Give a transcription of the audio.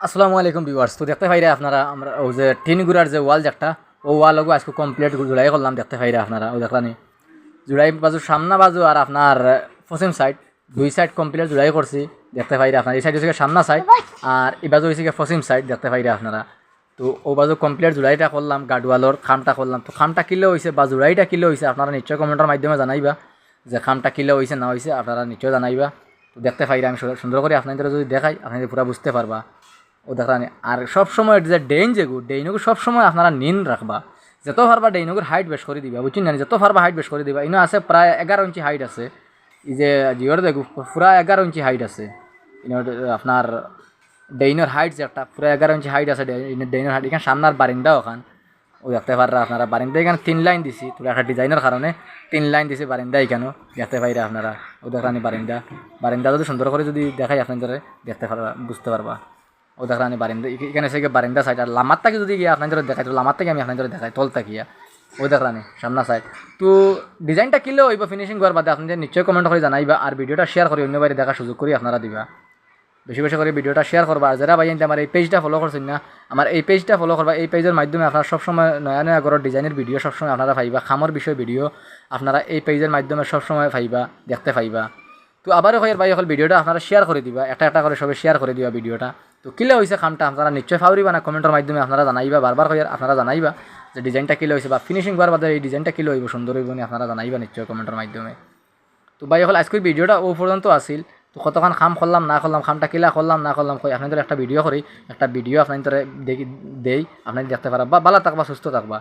আসসালামু আলাইকুম ভিউয়ার্স। তো দেখতে পাইরা আপনারা আমরা ও যে টিন গুড়ার যে ওয়াল একটা ও ওয়াল লগু আজকে কমপ্লিট জুড়াই করলাম দেখতে পাইরা আপনারা, ও দেখলানি। জুড়াই বাজু সামনা বাজু আর আপনার পশ্চিম সাইড দুই সাইড কমপ্লিট জুড়াই করছি, দেখতে পাইরা আপনারা। এই সাইড হচ্ছে সামনা সাইড আর এই বাজু হচ্ছে পশ্চিম সাইড দেখতে পাইরা আপনারা। তো ও বাজু কমপ্লিট জুড়াইটা করলাম গাডওয়ালর খামটা করলাম। তো খামটা কিলো হয়েছে বা জুড়াইটা কিলো হয়েছে আপনারা নিশ্চয় কমেন্টের মাধ্যমে জানাইবা যে খামটা কিলো হয়েছে না হয়েছে আপনারা নিশ্চয় জানাইবা। তো দেখতে পাইরা আমি সুন্দর করে আপনাদের যদি দেখাই আপনাদের পুরা বুঝতে পারবা। দেখানি আর সবসময় যে ডেইন যেগু ডেইনগু সবসময় আপনারা নিন রাখবা। যত পারবা ডেইনগুর হাইট বেশ করে দিবা, বুঝছেন না? যত পারবা হাইট বেশ করে দিবা, ইনো আছে প্রায় এগারো ইঞ্চি হাইট আছে। এই যে জিওর দেখু, পুরা এগারো ইঞ্চি হাইট আছে। ইনো আপনার ডেইনের হাইট যে একটা, পুরা এগারো ইঞ্চি হাইট আছে ডেইনের হাইট এখানে সামনার বারিন্দা ওখান। ও দেখতে পাররা আপনারা বারিন্দা, এখানে তিন লাইন দিছি তোর একটা ডিজাইনের কারণে তিন লাইন দিছি বারিন্দা এখানেও, দেখতে পাইরা আপনারা। ও দেখানি বারিন্দা। বারিন্দা যদি সুন্দর করে যদি দেখাই আপনাদের, দেখতে পারবা, বুঝতে পারবা। ও দেখানি বারিন্দা, এখ- এখানে এসে বারিন্দা সাইড আর লামার থেকে যদি গিয়ে আপনাদের দেখাই তো লামার থেকে আমি আপনাদের দেখাই? তল থাকিয়া ও দেখানি সামনা সাইড তো ডিজাইনটা কিলো হইব ফিনিশিং করার বাদে আপনাদের নিশ্চয়ই কমেন্ট করে জানাইবা আর ভিডিওটা শেয়ার করে অন্য বাইরে দেখার সুযোগ করি আপনারা দিবা। বেশি বেশি করে ভিডিওটা শেয়ার করবা। আর যারা ভাই আমার এই পেজটা ফলো করছেন না, আমার এই পেজটা ফলো করবা। এই পেজের মাধ্যমে আপনারা সবসময় নয়া নয়া ঘরের ডিজাইনের ভিডিও সবসময় আপনারা পাইবা। খামর বিষয় ভিডিও আপনারা এই পেজের মাধ্যমে সবসময় পাইবা, দেখতে পাইবা। তো আবারও হয় ভাই এখন ভিডিওটা আপনারা শেয়ার করে দিবা। একটা একটা করে সবাই শেয়ার করে দিবা ভিডিওটা। তো কিলে হয়েছে খামটা, আপনারা নিশ্চয় ফাউরিবা না কমেন্টের মাধ্যমে আপনারা জানাইবা, বারবার করে আপনারা জানাইবা যে ডিজাইনটা কিলে হয়েছে বা ফিনিশিং করার বাদে এই ডিজাইনটা কিলে হইব, সুন্দর হইব আপনারা জানাইবা নিশ্চয় কমেন্টের মাধ্যমে। তো ভাই এখন আজকের ভিডিওটা ও পর্যন্ত আসিল তো কতক্ষণ খাম করলাম, না করলাম, খামটা কিলা করলাম, না করলাম, কই আপনাদের একটা ভিডিও করি। একটা ভিডিও আপনাদের দেখি দেই, আপনাদের দেখতে পারা বা ভালো থাকবা, সুস্থ থাকবা।